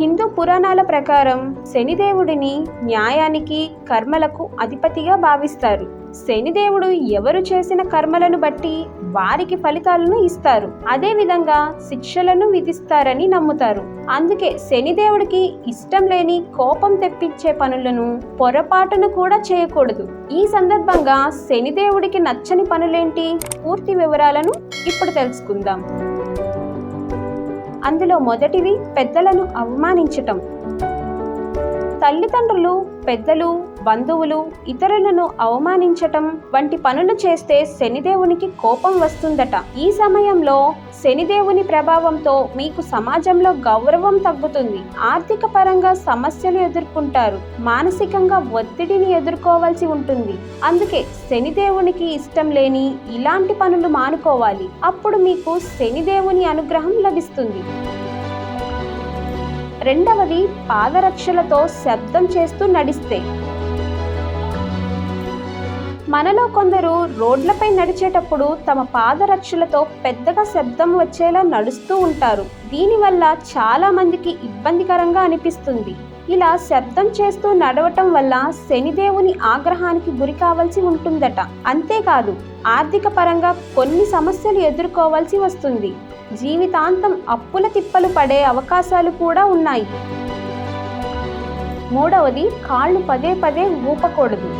హిందూ పురాణాల ప్రకారం శనిదేవుడిని న్యాయానికి కర్మలకు అధిపతిగా భావిస్తారు. శనిదేవుడు ఎవరు చేసిన కర్మలను బట్టి వారికి ఫలితాలను ఇస్తారు. అదే విధంగా శిక్షలను విధిస్తారని నమ్ముతారు. అందుకే శనిదేవుడికి ఇష్టం లేని కోపం తెప్పించే పనులను పొరపాటును కూడా చేయకూడదు. ఈ సందర్భంగా శనిదేవుడికి నచ్చని పనులేంటి? పూర్తి వివరాలను ఇప్పుడు తెలుసుకుందాం. అందులో మొదటిది పెద్దలను అవమానించటం. తల్లిదండ్రులు పెద్దలు బంధువులు ఇతరులను అవమానించటం వంటి పనులు చేస్తే శనిదేవునికి కోపం వస్తుందట. ఈ సమయంలో శనిదేవుని ప్రభావంతో మీకు సమాజంలో గౌరవం తగ్గుతుంది. ఆర్థిక పరంగా సమస్యలు ఎదుర్కొంటారు. మానసికంగా ఒత్తిడిని ఎదుర్కోవాల్సి ఉంటుంది. అందుకే శనిదేవునికి ఇష్టం లేని ఇలాంటి పనులు మానుకోవాలి. అప్పుడు మీకు శనిదేవుని అనుగ్రహం లభిస్తుంది. రెండవది పాదరక్షలతో శబ్దం చేస్తూ నడిస్తే. మనలో కొందరు రోడ్లపై నడిచేటప్పుడు తమ పాదరక్షలతో పెద్దగా శబ్దం వచ్చేలా నడుస్తూ ఉంటారు. దీనివల్ల చాలా మందికి ఇబ్బందికరంగా అనిపిస్తుంది. ఇలా శబ్దం చేస్తూ నడవటం వల్ల శనిదేవుని ఆగ్రహానికి గురి కావాల్సి ఉంటుందట. అంతేకాదు ఆర్థిక పరంగా కొన్ని సమస్యలు ఎదుర్కోవాల్సి వస్తుంది. జీవితాంతం అప్పుల తిప్పలు పడే అవకాశాలు కూడా ఉన్నాయి. మూడవది కాళ్ళు పదే పదే ఊపకూడదు.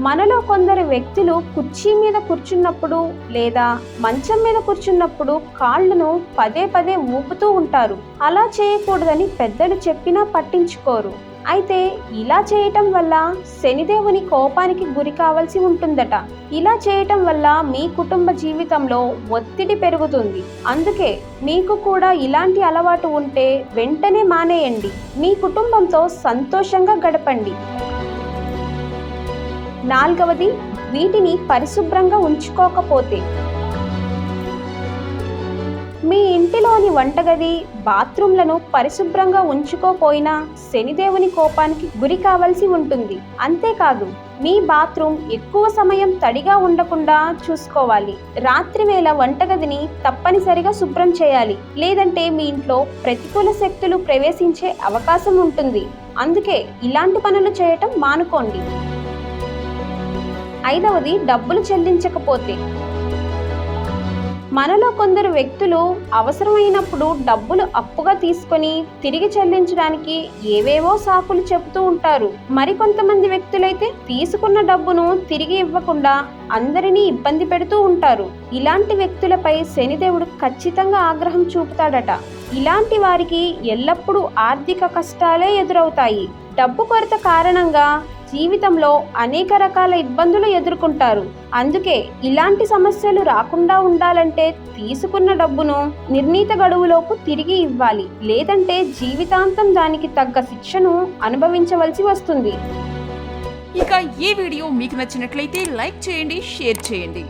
మనలో కొందరు వ్యక్తులు కుర్చీ మీద కూర్చున్నప్పుడు లేదా మంచం మీద కూర్చున్నప్పుడు కాళ్ళను పదే పదే ఊపుతూ ఉంటారు. అలా చేయకూడదని పెద్దలు చెప్పినా పట్టించుకోరు. అయితే ఇలా చేయటం వల్ల శనిదేవుని కోపానికి గురి కావాల్సి ఉంటుందట. ఇలా చేయటం వల్ల మీ కుటుంబ జీవితంలో ఒత్తిడి పెరుగుతుంది. అందుకే మీకు కూడా ఇలాంటి అలవాటు ఉంటే వెంటనే మానేయండి. మీ కుటుంబంతో సంతోషంగా గడపండి. నాలుగవది వీటిని పరిశుభ్రంగా ఉంచుకోకపోతే. మీ ఇంటిలోని వంటగది బాత్రూంలను పరిశుభ్రంగా ఉంచుకోపోయినా శనిదేవుని కోపానికి గురి కావాల్సి ఉంటుంది. అంతేకాదు మీ బాత్రూమ్ ఎక్కువ సమయం తడిగా ఉండకుండా చూసుకోవాలి. రాత్రి వేళ వంటగదిని తప్పనిసరిగా శుభ్రం చేయాలి. లేదంటే మీ ఇంట్లో ప్రతికూల శక్తులు ప్రవేశించే అవకాశం ఉంటుంది. అందుకే ఇలాంటి పనులు చేయటం మానుకోండి. ఐదవది డబ్బులు చెల్లించకపోతే. మనలో కొందరు వ్యక్తులు అవసరమైనప్పుడు డబ్బులు అప్పుగా తీసుకొని తిరిగి చెల్లించడానికి ఏవేవో సాకులు చెబుతూ ఉంటారు. మరికొంతమంది వ్యక్తులైతే తీసుకున్న డబ్బును తిరిగి ఇవ్వకుండా అందరినీ ఇబ్బంది పెడుతూ ఉంటారు. ఇలాంటి వ్యక్తులపై శనిదేవుడు ఖచ్చితంగా ఆగ్రహం చూపుతాడట. ఇలాంటి వారికి ఎల్లప్పుడూ ఆర్థిక కష్టాలే ఎదురవుతాయి. డబ్బు కొరత కారణంగా జీవితంలో అనేక రకాల ఇబ్బందులు ఎదుర్కొంటారు. అందుకే ఇలాంటి సమస్యలు రాకుండా ఉండాలంటే తీసుకున్న డబ్బును నిర్ణీత గడువులోపు తిరిగి ఇవ్వాలి. లేదంటే జీవితాంతం దానికి తగ్గ శిక్షను అనుభవించవలసి వస్తుంది. ఇక ఈ వీడియో మీకు నచ్చినట్లయితే లైక్ చేయండి షేర్ చేయండి.